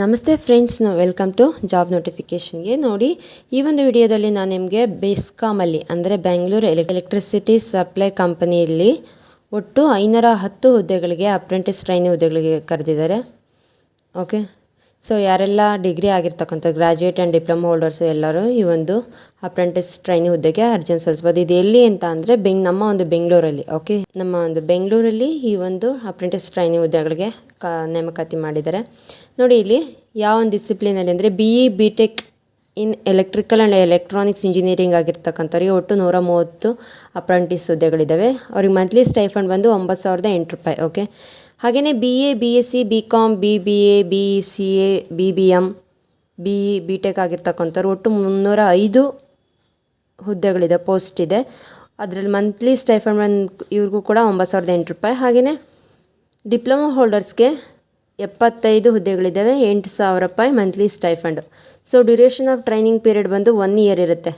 ನಮಸ್ತೆ friends welcome to job ನೋಟಿಫಿಕೇಷನ್ಗೆ ನೋಡಿ. ಈ ಒಂದು ವಿಡಿಯೋದಲ್ಲಿ ನಾನು ನಿಮಗೆ ಬೆಸ್ಕಾಮಲ್ಲಿ ಅಂದರೆ ಬೆಂಗಳೂರು ಎಲೆ ಎಲೆಕ್ಟ್ರಿಸಿಟಿ ಸಪ್ಲೈ ಕಂಪನಿಯಲ್ಲಿ ಒಟ್ಟು ಐನೂರ ಹತ್ತು ಹುದ್ದೆಗಳಿಗೆ ಅಪ್ರೆಂಟಿಸ್ ಟ್ರೈನಿ ಹುದ್ದೆಗಳಿಗೆ ಕರೆದಿದ್ದಾರೆ. ಓಕೆ ಸೊ ಯಾರೆಲ್ಲ ಡಿಗ್ರಿ ಆಗಿರ್ತಕ್ಕಂಥ ಗ್ರ್ಯಾಜುಯೇಟ್ ಆ್ಯಂಡ್ ಡಿಪ್ಲೊಮಾ ಹೋಲ್ಡರ್ಸು ಎಲ್ಲರೂ ಈ ಒಂದು ಅಪ್ರೆಂಟಿಸ್ ಟ್ರೈನಿಂಗ್ ಹುದ್ದೆಗೆ ಅರ್ಜೆಂಟ್ ಸಲ್ಲಿಸ್ಬೋದು ಇದು ಎಲ್ಲಿ ಅಂತ ಅಂದರೆ ಬೆಂಗ್, ನಮ್ಮ ಒಂದು ಬೆಂಗಳೂರಲ್ಲಿ ಓಕೆ ನಮ್ಮ ಒಂದು ಬೆಂಗಳೂರಲ್ಲಿ ಈ ಒಂದು ಅಪ್ರೆಂಟಿಸ್ ಟ್ರೈನಿಂಗ್ ಹುದ್ದೆಗಳಿಗೆ ಕ, ನೇಮಕಾತಿ ಮಾಡಿದ್ದಾರೆ. ನೋಡಿ, ಇಲ್ಲಿ ಯಾವ ಒಂದು ಡಿಸಿಪ್ಲಿನಲ್ಲಿ ಅಂದರೆ B E B tech in electrical and electronics engineering ಆಗಿರ್ತಕ್ಕಂಥವ್ರಿಗೆ ಒಟ್ಟು ನೂರ ಮೂವತ್ತು ಅಪ್ರೆಂಟಿಸ್ ಹುದ್ದೆಗಳಿದ್ದಾವೆ. ಅವ್ರಿಗೆ ಮಂತ್ಲಿ ಸ್ಟೈಫಂಡ್ ಬಂದು ಒಂಬತ್ತು ಸಾವಿರದ ಎಂಟು ರೂಪಾಯಿ ಓಕೆ ಹಾಗೆಯೇ B A B S C B com B B A B C A B B M B E B tech ಆಗಿರ್ತಕ್ಕಂಥವ್ರು ಒಟ್ಟು ಮುನ್ನೂರ ಐದು ಹುದ್ದೆಗಳಿದೆ ಪೋಸ್ಟ್ ಇದೆ. ಅದರಲ್ಲಿ ಮಂತ್ಲಿ ಸ್ಟೈಫಂಡ್ ಇವ್ರಿಗೂ ಕೂಡ ಒಂಬತ್ತು ಸಾವಿರದ ಎಂಟು ರೂಪಾಯಿ. ಹಾಗೆಯೇ ಡಿಪ್ಲೊಮಾ ಹೋಲ್ಡರ್ಸ್ಗೆ ಎಪ್ಪತ್ತೈದು ಹುದ್ದೆಗಳಿದ್ದಾವೆ, ಎಂಟು ಸಾವಿರ ರೂಪಾಯಿ monthly stipend so duration of training period ಬಂದು ಒನ್ ಇಯರ್ ಇರುತ್ತೆ.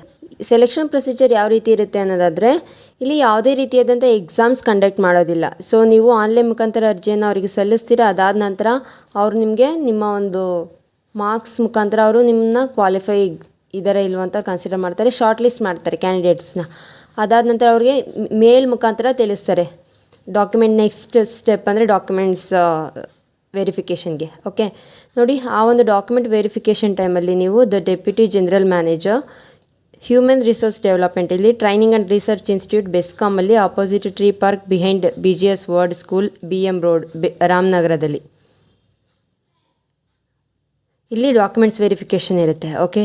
ಸೆಲೆಕ್ಷನ್ ಪ್ರೊಸೀಜರ್ ಯಾವ ರೀತಿ ಇರುತ್ತೆ ಅನ್ನೋದಾದರೆ, ಇಲ್ಲಿ ಯಾವುದೇ ರೀತಿಯಾದಂಥ ಎಕ್ಸಾಮ್ಸ್ ಕಂಡಕ್ಟ್ ಮಾಡೋದಿಲ್ಲ. ಸೊ ನೀವು ಆನ್ಲೈನ್ ಮುಖಾಂತರ ಅರ್ಜಿಯನ್ನು ಅವರಿಗೆ ಸಲ್ಲಿಸ್ತೀರ, ಅದಾದ ನಂತರ ಅವರು ನಿಮಗೆ ನಿಮ್ಮ ಒಂದು ಮಾರ್ಕ್ಸ್ ಮುಖಾಂತರ ಅವರು ನಿಮ್ಮನ್ನ ಕ್ವಾಲಿಫೈ ಇದ್ದಾರೆ ಇಲ್ವ ಅಂತ ಕನ್ಸಿಡರ್ ಮಾಡ್ತಾರೆ ಶಾರ್ಟ್ ಲಿಸ್ಟ್ ಮಾಡ್ತಾರೆ ಕ್ಯಾಂಡಿಡೇಟ್ಸ್ನ ಅದಾದ ನಂತರ ಅವ್ರಿಗೆ ಮೇಲ್ ಮುಖಾಂತರ ತಿಳಿಸ್ತಾರೆ. ಡಾಕ್ಯುಮೆಂಟ್ ನೆಕ್ಸ್ಟ್ ಸ್ಟೆಪ್ ಅಂದರೆ ಡಾಕ್ಯುಮೆಂಟ್ಸ್ ವೆರಿಫಿಕೇಷನ್ಗೆ ಓಕೆ ನೋಡಿ, ಆ ಒಂದು ಡಾಕ್ಯುಮೆಂಟ್ ವೆರಿಫಿಕೇಷನ್ ಟೈಮಲ್ಲಿ ನೀವು the deputy general manager human resource development ಇಲ್ಲಿ training and research institute ಬೆಸ್ಕಾಮಲ್ಲಿ opposite tree park behind B G S world school B M road ರಾಮನಗರದಲ್ಲಿ ಇಲ್ಲಿ ಡಾಕ್ಯುಮೆಂಟ್ಸ್ ವೆರಿಫಿಕೇಷನ್ ಇರುತ್ತೆ ಓಕೆ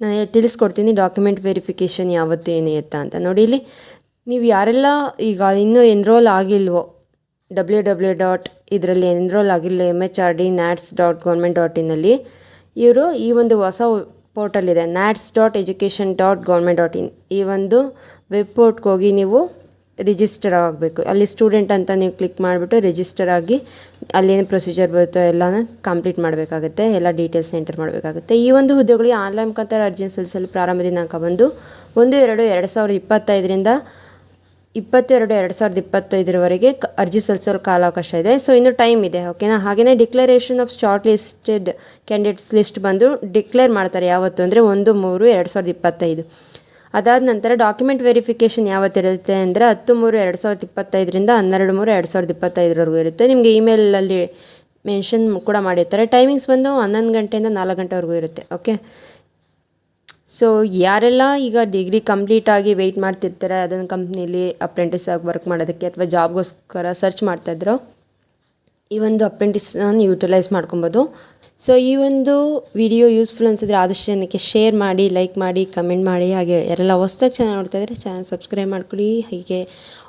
ನಾನು ತಿಳಿಸ್ಕೊಡ್ತೀನಿ ಡಾಕ್ಯುಮೆಂಟ್ ವೆರಿಫಿಕೇಷನ್ ಯಾವತ್ತು ಏನು ಎತ್ತ ಅಂತ. ನೋಡಿ, ಇಲ್ಲಿ ನೀವು ಯಾರೆಲ್ಲ ಈಗ ಇನ್ನೂ ಎನ್ರೋಲ್ ಆಗಿಲ್ವೋ ಡಬ್ಲ್ಯೂ ಡಬ್ಲ್ಯೂ ಡಾಟ್ ಇದರಲ್ಲಿ ಎನ್ರೋಲ್ ಆಗಿಲ್ಲ M H R D NATS dot government dot ಇನ್ನಲ್ಲಿ ಇವರು ಈ ಒಂದು ಹೊಸ ಪೋರ್ಟಲ್ ಇದೆ NATS dot education dot government dot in. ಈ ಒಂದು ವೆಬ್ ಪೋರ್ಟ್ಗೆ ಹೋಗಿ ನೀವು ರಿಜಿಸ್ಟರ್ ಆಗಬೇಕು. ಅಲ್ಲಿ ಸ್ಟೂಡೆಂಟ್ ಅಂತ ನೀವು ಕ್ಲಿಕ್ ಮಾಡಿಬಿಟ್ಟು ರಿಜಿಸ್ಟರ್ ಆಗಿ ಅಲ್ಲೇನು ಪ್ರೊಸೀಜರ್ ಬರುತ್ತೋ ಎಲ್ಲನೂ ಕಂಪ್ಲೀಟ್ ಮಾಡಬೇಕಾಗುತ್ತೆ. ಎಲ್ಲ ಡೀಟೇಲ್ಸ್ ಎಂಟರ್ ಮಾಡಬೇಕಾಗುತ್ತೆ. ಈ ಒಂದು ಹುದ್ದೆಗಳಿಗೆ ಆನ್ಲೈನ್ ಮುಖಾಂತರ ಅರ್ಜಿ ಸಲ್ಲಿಸಲು ಪ್ರಾರಂಭ ದಿನಾಂಕ ಬಂದು ಒಂದು, ಎರಡು ಎರಡು ಸಾವಿರದ ಇಪ್ಪತ್ತೈದರಿಂದ ಇಪ್ಪತ್ತೆರಡು ಎರಡು ಸಾವಿರದ ಇಪ್ಪತ್ತೈದರವರೆಗೆ ಅರ್ಜಿ ಸಲ್ಲಿಸಲು ಕಾಲಾವಕಾಶ ಇದೆ. ಸೊ ಇನ್ನು ಟೈಮ್ ಇದೆ ಓಕೆನಾ ಹಾಗೆಯೇ declaration of short listed candidates list ಬಂದು ಡಿಕ್ಲೇರ್ ಮಾಡ್ತಾರೆ ಯಾವತ್ತು ಅಂದರೆ ಒಂದು, ಮೂರು, ಎರಡು ಸಾವಿರದ ಇಪ್ಪತ್ತೈದು. ಅದಾದ ನಂತರ ಡಾಕ್ಯುಮೆಂಟ್ ವೆರಿಫಿಕೇಷನ್ ಯಾವತ್ತಿರುತ್ತೆ ಅಂದರೆ ಹತ್ತು, ಮೂರು, ಎರಡು ಸಾವಿರದ ಇಪ್ಪತ್ತೈದರಿಂದ ಹನ್ನೆರಡು, ಮೂರು, ಎರಡು ಸಾವಿರದ ಇಪ್ಪತ್ತೈದರವರೆಗೂ ಇರುತ್ತೆ. ನಿಮಗೆ ಇಮೇಲಲ್ಲಿ ಮೆನ್ಷನ್ ಕೂಡ ಮಾಡಿರ್ತಾರೆ. ಟೈಮಿಂಗ್ಸ್ ಬಂದು ಹನ್ನೊಂದು ಗಂಟೆಯಿಂದ ನಾಲ್ಕು ಗಂಟೆವರೆಗೂ ಇರುತ್ತೆ ಓಕೆ ಸೊ ಯಾರೆಲ್ಲ ಈಗ ಡಿಗ್ರಿ ಕಂಪ್ಲೀಟ್ ಆಗಿ ವೆಯ್ಟ್ ಮಾಡ್ತಿರ್ತಾರೆ ಅದನ್ನು ಕಂಪ್ನಿಲಿ ಅಪ್ರೆಂಟಿಸ್ ಆಗಿ ವರ್ಕ್ ಮಾಡೋದಕ್ಕೆ ಅಥವಾ ಜಾಬ್ಗೋಸ್ಕರ ಸರ್ಚ್ ಮಾಡ್ತಾಯಿದ್ರು ಈ ಒಂದು ಅಪ್ರೆಂಟಿಸ್ನ ಯೂಟಿಲೈಸ್ ಮಾಡ್ಕೊಬೋದು. ಸೊ ಈ ಒಂದು ವಿಡಿಯೋ ಯೂಸ್ಫುಲ್ ಅನಿಸಿದ್ರೆ ಆದಷ್ಟು ಜನಕ್ಕೆ ಶೇರ್ ಮಾಡಿ ಲೈಕ್ ಮಾಡಿ ಕಮೆಂಟ್ ಮಾಡಿ, ಹಾಗೆ ಯಾರೆಲ್ಲ ಹೊಸ್ದಾಗಿ ಚೆನ್ನಾಗಿ ನೋಡ್ತಾ ಇದ್ದರೆ ಚಾನಲ್ ಸಬ್ಸ್ಕ್ರೈಬ್ ಮಾಡ್ಕೊಳ್ಳಿ. ಹೀಗೆ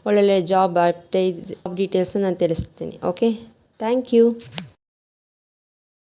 ಒಳ್ಳೊಳ್ಳೆ ಜಾಬ್ ಅಪ್ಡೇಟ್ ಜಾಬ್ ಡೀಟೇಲ್ಸನ್ನ ನಾನು ತಿಳಿಸ್ತೀನಿ. Okay thank you